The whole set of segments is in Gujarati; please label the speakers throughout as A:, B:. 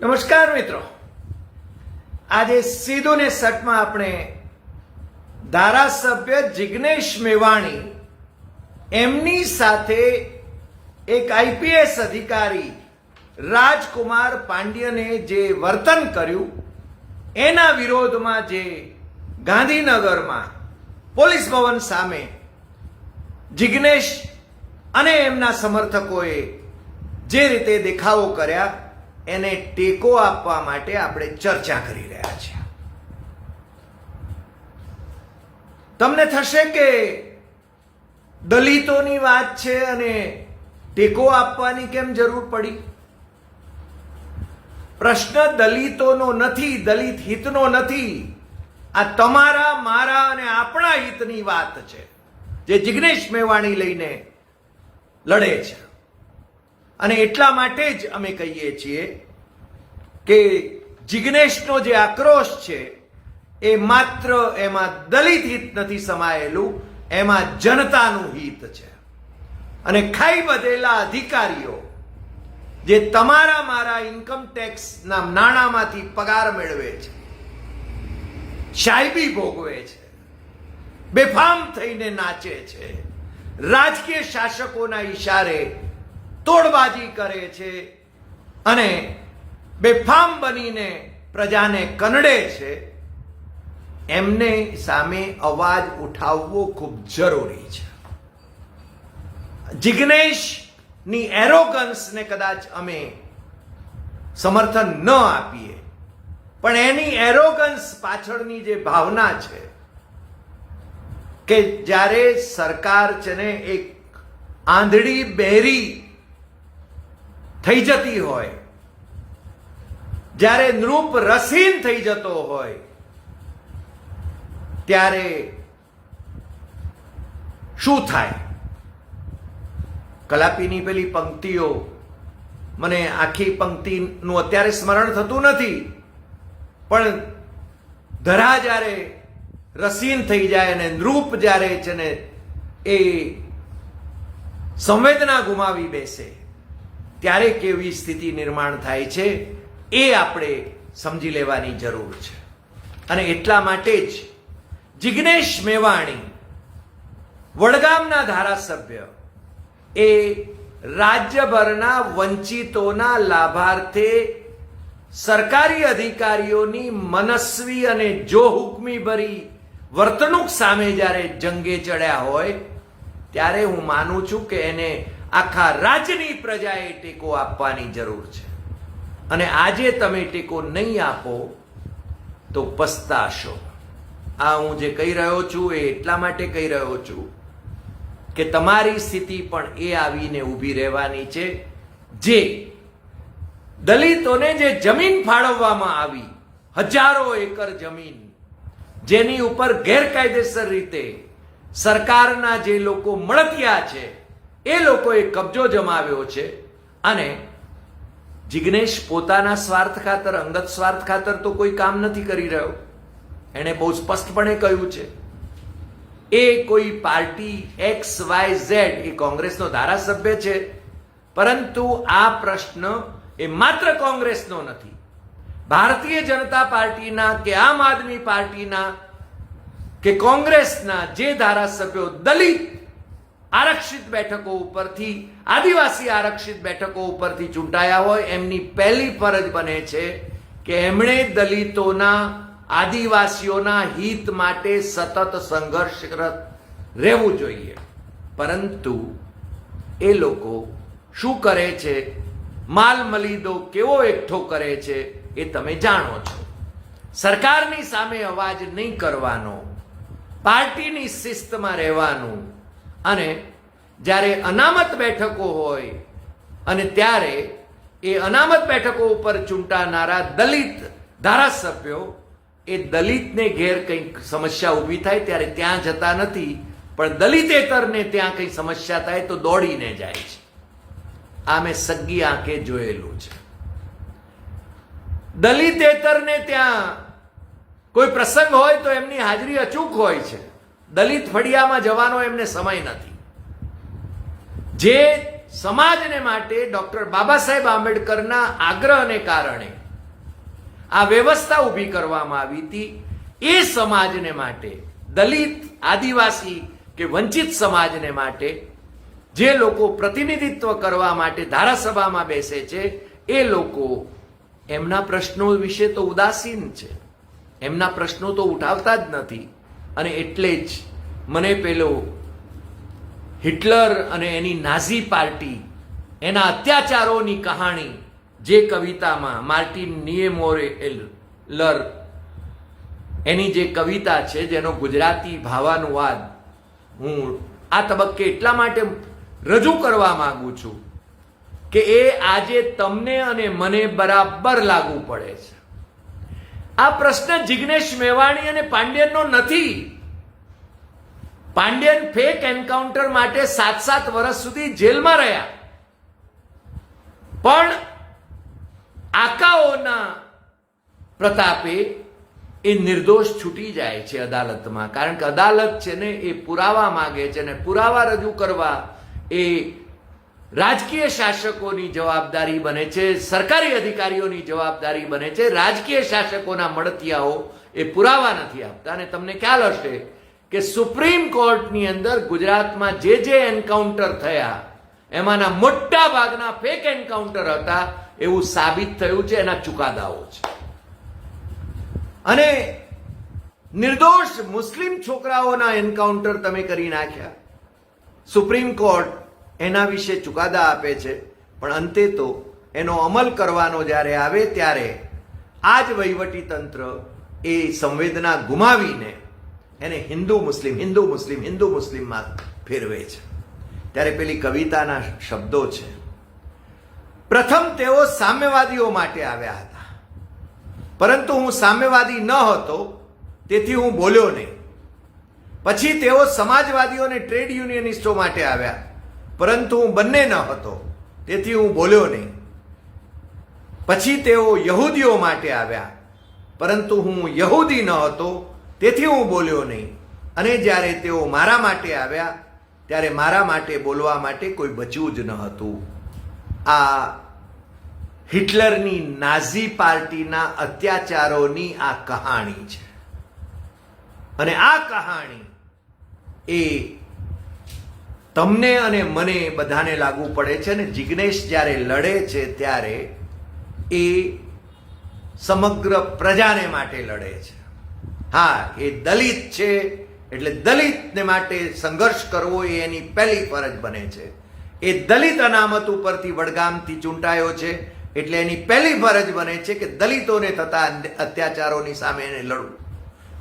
A: નમસ્કાર મિત્રો. આજે સીધું ને સટમાં આપણે ધારાસભ્ય જિગ્નેશ મેવાણી એમની સાથે એક આઈપીએસ અધિકારી રાજકુમાર પાંડ્યને જે વર્તન કર્યું, એના વિરોધમાં જે ગાંધીનગરમાં પોલીસ ભવન સામે જિગ્નેશ અને એમના સમર્થકોએ જે રીતે દેખાવો કર્યા એને ટેકો આપવા માટે આપણે ચર્ચા કરી રહ્યા છીએ તમને થશે કે દલિતોની વાત છે અને ટેકો આપવાની કેમ જરૂર પડી? પ્રશ્ન દલિતોનો નથી, દલિત હિતનો નથી. આ તમારા, મારા અને આપણા હિતની વાત છે, જે જિગ્નેશ મેવાણી લઈને લડે છે. અને એટલા માટે જ અમે કહીએ છીએ કે જિગ્નેશનો જે આક્રોશ છે, એ માત્ર એમાં દલિત હિત નથી સમાયેલું, એમાં જનતાનું હિત છે. અને ખાઈ બધેલા અધિકારીઓ જે તમારા મારા ઇન્કમ ટેક્સના નાણામાંથી પગાર મેળવે છે સાહેબી ભોગવે છે, બેફામ થઈને નાચે છે. રાજકીય શાસકોના ઈશારે તોડબાજી કરે છે અને બેફામ બનીને પ્રજાને કનડે છે, એમને સામે અવાજ ઉઠાવવો ખૂબ જરૂરી છે. જિગ્નેશની એરોગન્સને કદાચ અમે સમર્થન ન આપીએ, પણ એની એરોગન્સ પાછળની જે ભાવના છે કે જ્યારે સરકાર છે ને એક આંધળી બહેરી થઈ જતી હોય. જ્યારે નૃપ રસીન થઈ જતો હોય, ત્યારે શું થાય? કલાપીની પેલી પંક્તિઓ, મને આખી પંક્તિનું અત્યારે સ્મરણ થતું નથી, પણ ધરા જ્યારે રસીન થઈ જાય અને નૃપ જ્યારે છે ને એ સંવેદના ગુમાવી બેસે. ત્યારે કેવી સ્થિતિ નિર્માણ થાય છે એ આપણે સમજી લેવાની જરૂર છે. અને એટલા માટે જ જિગ્નેશ મેવાણી, વડગામના ધારાસભ્ય, એ રાજ્યભરના વંચિતોના લાભાર્થે સરકારી અધિકારીઓની મનસ્વી અને જો હુકમી ભરી વર્તણૂક સામે જ્યારે જંગે ચડ્યા હોય, ત્યારે હું માનું છું કે એને આખા રાજ્યની પ્રજાએ ટેકો આપવાની જરૂર છે. અને આજે તમે ટેકો નહીં આપો, તો પસ્તાશો. આ હું જે કહી રહ્યો છું એ એટલા માટે કહી રહ્યો છું કે તમારી સ્થિતિ પણ એ આવીને ઊભી રહેવાની છે, જે દલિતોને જે જમીન ફાળવવામાં આવી, હજારો એકર જમીન, જેની ઉપર ગેરકાયદેસર રીતે સરકારના જે લોકો મળતિયા છે એ લોકોએ કબજો જમાવ્યો છે અને જિગ્નેશ પોતાના સ્વાર્થ ખાતર, અંગત સ્વાર્થ ખાતર તો કોઈ કામ નથી કરી રહ્યો. એણે બહુ સ્પષ્ટપણે કહ્યું છે, એ કોઈ પાર્ટી એક્સ વાય ઝેડ એ કોંગ્રેસનો ધારાસભ્ય છે, પરંતુ આ પ્રશ્ન એ માત્ર કોંગ્રેસનો નથી. ભારતીય જનતા પાર્ટીના કે આમ આદમી પાર્ટીના કે કોંગ્રેસના જે ધારાસભ્યો દલિત આરક્ષિત બેઠકો ઉપરથી, આદિવાસી આરક્ષિત બેઠકો ઉપરથી ચૂંટાયા હોય, એમની પહેલી ફરજ બને છે કે એમણે દલિતોના, આદિવાસીઓના હિત માટે સતત સંઘર્ષરત રહેવું જોઈએ. પરંતુ એ લોકો શું કરે છે? માલ મલીદો કેવો એકઠો કરે છે એ તમે જાણો છો. સરકારની સામે અવાજ નહીં કરવાનો. પાર્ટીની શિસ્તમાં રહેવાનું. અને જ્યારે અનામત બેઠકો હોય અને ત્યારે એ અનામત બેઠકો ઉપર ચૂંટાનારા દલિત ધારાસભ્યો એ દલિતને ઘેર કંઈક સમસ્યા ઊભી થાય ત્યારે ત્યાં જતા નથી, પણ દલિતેતરને ત્યાં કંઈ સમસ્યા થાય તો દોડીને જાય છે. આ મેં સગ્ગી આંખે જોયેલું છે. દલિતેતરને ત્યાં કોઈ પ્રસંગ હોય તો એમની હાજરી અચૂક હોય છે. દલિત ફળિયામાં જવાનો એમને સમય નથી. જે સમાજને માટે ડોક્ટર બાબા સાહેબ આંબેડકરના આગ્રહને કારણે આ વ્યવસ્થા ઊભી કરવામાં આવી હતી, એ સમાજને માટે, દલિત, આદિવાસી કે વંચિત સમાજને માટે, જે લોકો પ્રતિનિધિત્વ કરવા માટે ધારાસભામાં બેસે છે, એ લોકો એમના પ્રશ્નો વિશે તો ઉદાસીન છે. એમના પ્રશ્નો તો ઉઠાવતા જ નથી. અને એટલે જ મને પેલો હિટલર અને એની નાઝી પાર્ટી, એના અત્યાચારોની કહાણી જે કવિતામાં માર્ટિન નિયેમોરેલર, એની જે કવિતા છે, જેનો ગુજરાતી ભાવાનુવાદ હું આ તબક્કે એટલા માટે રજૂ કરવા માગું છું કે એ આજે તમને અને મને બરાબર લાગુ પડે છે. આ પ્રશ્ન જિગ્નેશ મેવાણી અને પાંડ્યનનો નથી. પાંડ્યન ફેક એન્કાઉન્ટર માટે સાત સાત વર્ષ સુધી જેલમાં રહ્યા. પણ આકાઓના પ્રતાપે એ નિર્દોષ છૂટી જાય છે અદાલતમાં. કારણ કે અદાલત છે ને એ પુરાવા માગે છે ને પુરાવા રજૂ કરવા એ રાજકીય શાસકોની જવાબદારી બને છે, સરકારી અધિકારીઓની જવાબદારી બને છે, રાજકીય શાસકોના મળતિયાઓ એ પુરાવા નથી આપતા. અને તમને ખ્યાલ હશે કે સુપ્રીમ કોર્ટની અંદર ગુજરાતમાં જે જે એન્કાઉન્ટર થયા, એમાંના મોટા ભાગના ફેક એન્કાઉન્ટર હતા, એવું સાબિત થયું છે, એના ચુકાદાઓ છે. અને નિર્દોષ મુસ્લિમ છોકરાઓના એન્કાઉન્ટર તમે કરી નાખ્યા. સુપ્રીમ કોર્ટ એના વિશે ચુકાદા આપે છે. પણ અંતે તો એનો અમલ કરવાનો જ્યારે આવે ત્યારે આ જ વહીવટી તંત્ર એ સંવેદના ગુમાવીને એને હિન્દુ મુસ્લિમ હિન્દુ મુસ્લિમ, હિન્દુ મુસ્લિમમાં ફેરવે છે. ત્યારે પેલી કવિતાના શબ્દો છે. પ્રથમ તેઓ સામ્યવાદીઓ માટે આવ્યા હતા. પરંતુ હું સામ્યવાદી ન હતો, તેથી હું બોલ્યો નહીં. પછી તેઓ સમાજવાદીઓ અને ટ્રેડ યુનિયનિસ્ટો માટે આવ્યા. પરંતુ હું બંને ન હતો, તેથી હું બોલ્યો નહીં. પછી તેઓ યહૂદીઓ માટે આવ્યા, પરંતુ હું યહૂદી ન હતો, તેથી હું બોલ્યો નહીં. અને જ્યારે તેઓ મારા માટે આવ્યા, ત્યારે મારા માટે બોલવા માટે કોઈ બચ્યું જ ન હતું. આ હિટલરની નાઝી પાર્ટીના અત્યાચારોની આ કહાણી છે. અને આ કહાણી એ તમને અને મને બધાને લાગુ પડે છે ને જિગ્નેશ જ્યારે લડે છે ત્યારે એ સમગ્ર પ્રજાને માટે લડે છે. હા, એ દલિત છે, એટલે દલિતને માટે સંઘર્ષ કરવો એ એની પહેલી ફરજ બને છે. એ દલિત અનામત ઉપરથી વડગામથી ચૂંટાયો છે, એટલે એની પહેલી ફરજ બને છે કે દલિતોને થતા અત્યાચારોની સામે એને લડવું.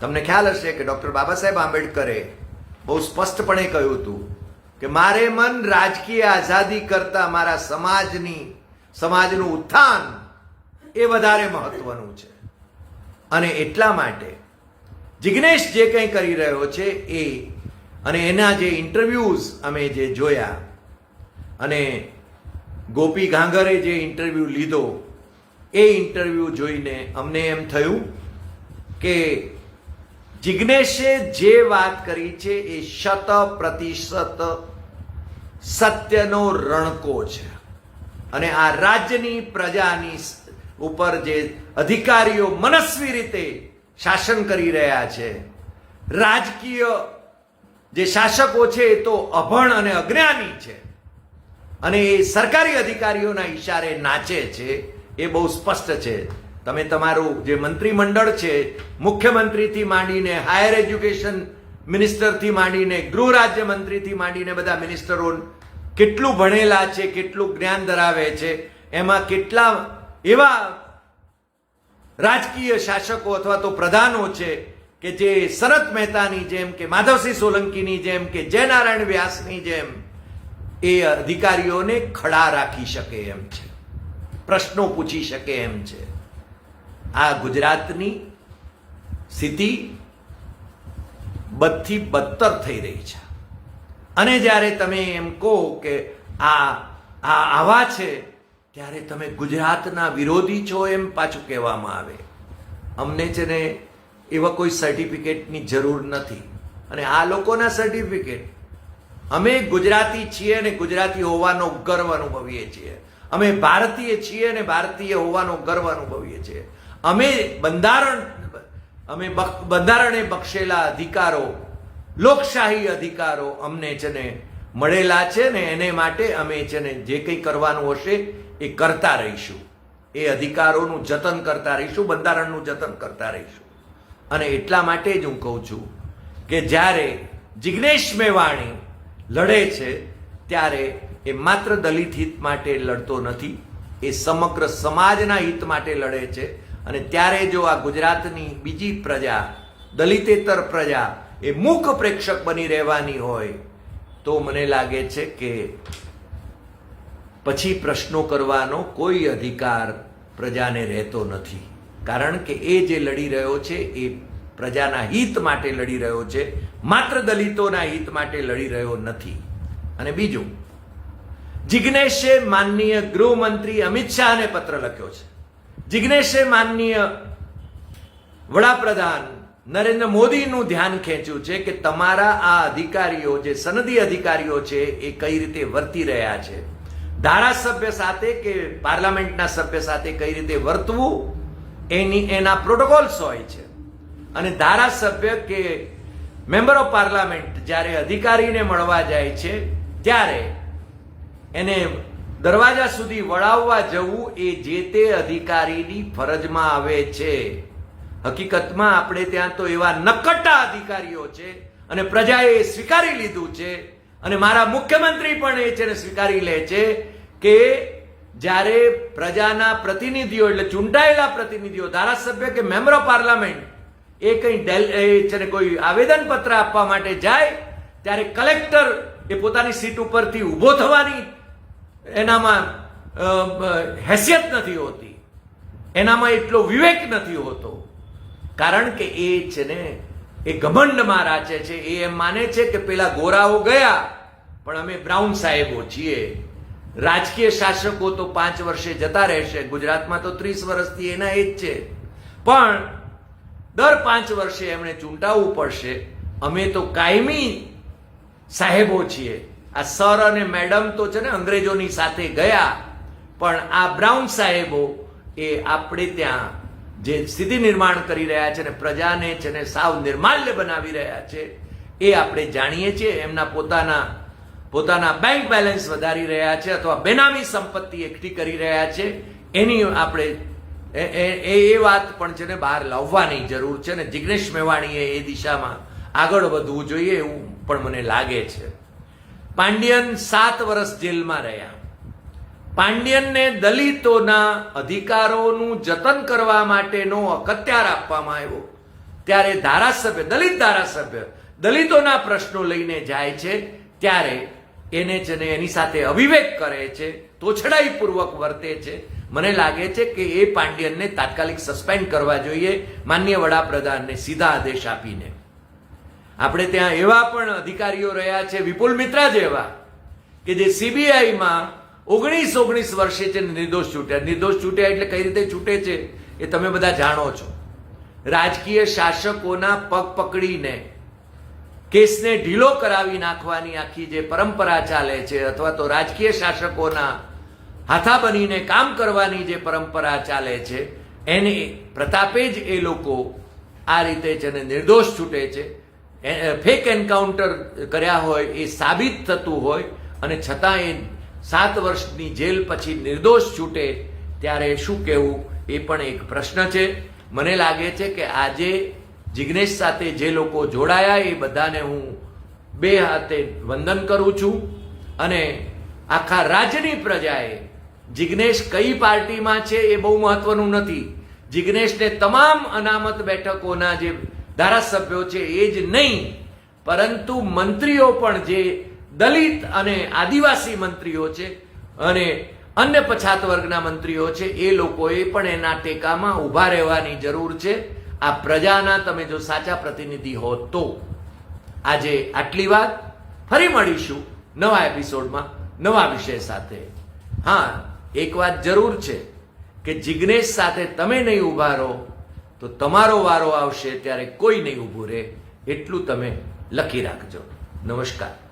A: તમને ખ્યાલ હશે કે ડૉક્ટર બાબા સાહેબ આંબેડકરે બહુ સ્પષ્ટપણે કહ્યું હતું કે મારે મન રાજકીય આઝાદી કરતા મારા સમાજની, સમાજનું ઉત્થાન એ વધારે મહત્વનું છે. અને એટલા માટે જિગ્નેશ જે કંઈ કરી રહ્યો છે એ, અને એના જે ઇન્ટરવ્યૂઝ અમે જે જોયા, અને ગોપી ઘાંઘરે જે ઇન્ટરવ્યૂ લીધો, એ ઇન્ટરવ્યૂ જોઈને અમને એમ થયું કે જિગ્નેશે જે વાત કરી છે એ શત પ્રતિશત સત્યનો રણકો છે. અને આ રાજ્યની પ્રજાની ઉપર જે અધિકારીઓ મનસ્વી રીતે શાસન કરી રહ્યા છે, રાજકીય જે શાસકો છે એ તો અભણ અને અજ્ઞાની છે. અને એ સરકારી અધિકારીઓના ઈશારે નાચે છે, એ બહુ સ્પષ્ટ છે. તમે તમારું જે મંત્રીમંડળ છે, મુખ્યમંત્રીથી માંડીને હાયર એજ્યુકેશન મિનિસ્ટરથી માંડીને ગૃહ રાજ્ય મંત્રીથી માંડીને બધા મિનિસ્ટરો કેટલું ભણેલા છે, કેટલું જ્ઞાન ધરાવે છે, એમાં કેટલા એવા રાજકીય શાસકો અથવા તો પ્રધાનો છે કે જે શરદ મહેતાની જેમ કે માધવસિંહ સોલંકીની જેમ કે જયનારાયણ વ્યાસની જેમ એ અધિકારીઓને ખડા રાખી શકે એમ છે, પ્રશ્નો પૂછી શકે એમ છે. આ ગુજરાતની સ્થિતિ બદથી બદતર થઈ રહી છે. અને જ્યારે તમે એમ કહો કે આ આ આવા છે, ત્યારે તમે ગુજરાતના વિરોધી છો એમ પાછું કહેવામાં આવે. અમને છે ને એવા કોઈ સર્ટિફિકેટની જરૂર નથી. અને આ લોકોના સર્ટિફિકેટ અમે ગુજરાતી છીએ અને ગુજરાતી હોવાનો ગર્વ અનુભવીએ છીએ. અમે ભારતીય છીએ અને ભારતીય હોવાનો ગર્વ અનુભવીએ છીએ. અમે બંધારણ, અમે બંધારણે બક્ષેલા અધિકારો, લોકશાહી અધિકારો અમને છે ને મળેલા છે ને એને માટે અમે છે જે કંઈ કરવાનું હશે એ કરતા રહીશું. એ અધિકારોનું જતન કરતા રહીશું, બંધારણનું જતન કરતા રહીશું. અને એટલા માટે જ હું કહું છું કે જ્યારે જિગ્નેશ મેવાણી લડે છે, ત્યારે એ માત્ર દલિત હિત માટે લડતો નથી, એ સમગ્ર સમાજના હિત માટે લડે છે. અને ત્યારે જો આ ગુજરાતની બીજી પ્રજા, દલિતેતર પ્રજા, એ મુખ પ્રેક્ષક બની રહેવાની હોય, તો મને લાગે છે કે પછી પ્રશ્નો કરવાનો કોઈ અધિકાર પ્રજાને રહેતો નથી. કારણ કે એ જે લડી રહ્યો છે, એ પ્રજાના હિત માટે લડી રહ્યો છે, માત્ર દલિતોના હિત માટે લડી રહ્યો નથી. અને બીજું જિજ્ઞેશે માનનીય ગૃહમંત્રી અમિત શાહને પત્ર લખ્યો છે. જિજ્ઞેશે માનનીય વડાપ્રધાન નરેન્દ્ર મોદીનું ધ્યાન ખેંચ્યું છે કે તમારા આ અધિકારીઓ, જે સનદી અધિકારીઓ છે, એ કઈ રીતે વર્તી રહ્યા છે. ધારાસભ્ય સાથે કે પાર્લામેન્ટના સભ્ય સાથે કઈ રીતે વર્તવું, એની, એના પ્રોટોકોલ્સ હોય છે. અને ધારાસભ્ય કે મેમ્બર ઓફ પાર્લામેન્ટ જ્યારે અધિકારીને મળવા જાય છે, ત્યારે એને દરવાજા સુધી વળાવવા જવું એ જે તે અધિકારીની ફરજમાં આવે છે. હકીકતમાં આપણે ત્યાં તો એવા નકટા અધિકારીઓ છે અને પ્રજાએ સ્વીકારી લીધું છે અને મારા મુખ્યમંત્રી પણ એ છે સ્વીકારી લે છે કે જ્યારે પ્રજાના પ્રતિનિધિઓ એટલે ચૂંટાયેલા પ્રતિનિધિઓ, ધારાસભ્ય કે મેમ્બર ઓફ પાર્લામેન્ટ, એ કંઈ છે ને કોઈ આવેદન પત્ર આપવા માટે જાય, ત્યારે કલેક્ટર એ પોતાની સીટ ઉપરથી ઊભો થવાની એનામાં હેસિયત નથી હોતી. એનામાં એટલો વિવેક નથી હોતો. કારણ કે એ છે ને, એ ઘમંડમાં રાચે છે. એ એમ માને છે કે પેલા ગોરાઓ ગયા, પણ અમે બ્રાઉન સાહેબો છીએ. રાજકીય શાસકો તો પાંચ વર્ષે જતા રહેશે. ગુજરાતમાં તો ત્રીસ વર્ષથી એના એ જ છે. પણ દર પાંચ વર્ષે એમણે ચૂંટાવવું પડશે. અમે તો કાયમી સાહેબો છીએ. આ સર અને મેડમ તો છે ને અંગ્રેજોની સાથે ગયા, પણ આ બ્રાઉન સાહેબો એ આપણે ત્યાં જે સ્થિતિ નિર્માણ કરી રહ્યા છે ને પ્રજાને છે ને સાવ નિર્માલ્ય બનાવી રહ્યા છે, એ આપણે જાણીએ છીએ. એમના પોતાના પોતાના બેંક બેલેન્સ વધારી રહ્યા છે અથવા બેનામી સંપત્તિ એકઠી કરી રહ્યા છે. એની આપણે એ- એ- વાત પણ છે ને બહાર લાવવાની જરૂર છે ને જિગ્નેશ મેવાણીએ એ દિશામાં આગળ વધવું જોઈએ એવું પણ મને લાગે છે. પાંડિયન સાત વર્ષ જેલમાં રહ્યા. પાંડિયનને દલિતોના અધિકારોનું જતન કરવા માટેનો અખત્યાર આપવામાં આવ્યો. ત્યારે ધારાસભ્ય, દલિત ધારાસભ્ય દલિતોના પ્રશ્નો લઈને જાય છે. ત્યારે એને છે ને એની સાથે અવિવેક કરે છે, તોછડાઈપૂર્વક વર્તે છે. મને લાગે છે કે એ પાંડિયનને તાત્કાલિક સસ્પેન્ડ કરવા જોઈએ. માન્ય વડાપ્રધાનને સીધા આદેશ આપીને. આપણે ત્યાં એવા પણ અધિકારીઓ રહ્યા છે, વિપુલ મિત્રા જેવા, કે જે સીબીઆઈમાં ઓગણીસ ઓગણીસ વર્ષે છે નિર્દોષ છૂટ્યા નિર્દોષ છૂટ્યા એટલે કઈ રીતે છૂટે છે એ તમે બધા જાણો છો. રાજકીય શાસકોના પગ પકડીને કેસને ઢીલો કરાવી નાખવાની આખી જે પરંપરા ચાલે છે, અથવા તો રાજકીય શાસકોના હાથા બનીને કામ કરવાની જે પરંપરા ચાલે છે, એને પ્રતાપે જ એ લોકો આ રીતે છે ને નિર્દોષ છૂટે છે ફેક એન્કાઉન્ટર કર્યા હોય એ સાબિત થતું હોય અને છતાં એ સાત વર્ષની જેલ પછી નિર્દોષ છૂટે, ત્યારે શું કહેવું? એ પણ એક પ્રશ્ન છે. મને લાગે છે કે આજે જિગ્નેશ સાથે જે લોકો જોડાયા, એ બધાને હું બે હાથે વંદન કરું છું. અને આખા રાજ્યની પ્રજાએ જિગ્નેશ કઈ પાર્ટીમાં છે એ બહુ મહત્વનું નથી. જિગ્નેશને તમામ અનામત બેઠકોના જે ધારાસભ્યો છે એ જ નહીં, પરંતુ મંત્રીઓ પણ જે દલિત અને આદિવાસી મંત્રીઓ છે અને અન્ય પછાત વર્ગના મંત્રીઓ છે, એ લોકોએ પણ એના ટેકામાં ઊભા રહેવાની જરૂર છે. આ પ્રજાના તમે જો સાચા પ્રતિનિધિ હો તો આજે આટલી વાત. ફરી મળીશું નવા એપિસોડમાં, નવા વિષય સાથે. હા, એક વાત જરૂર છે કે જિગ્નેશ સાથે તમે નહીં ઊભા રહો તો તમારો વારો આવશે ત્યારે કોઈ નહીં ઊભું રહે એટલું તમે લખી રાખજો. નમસ્કાર.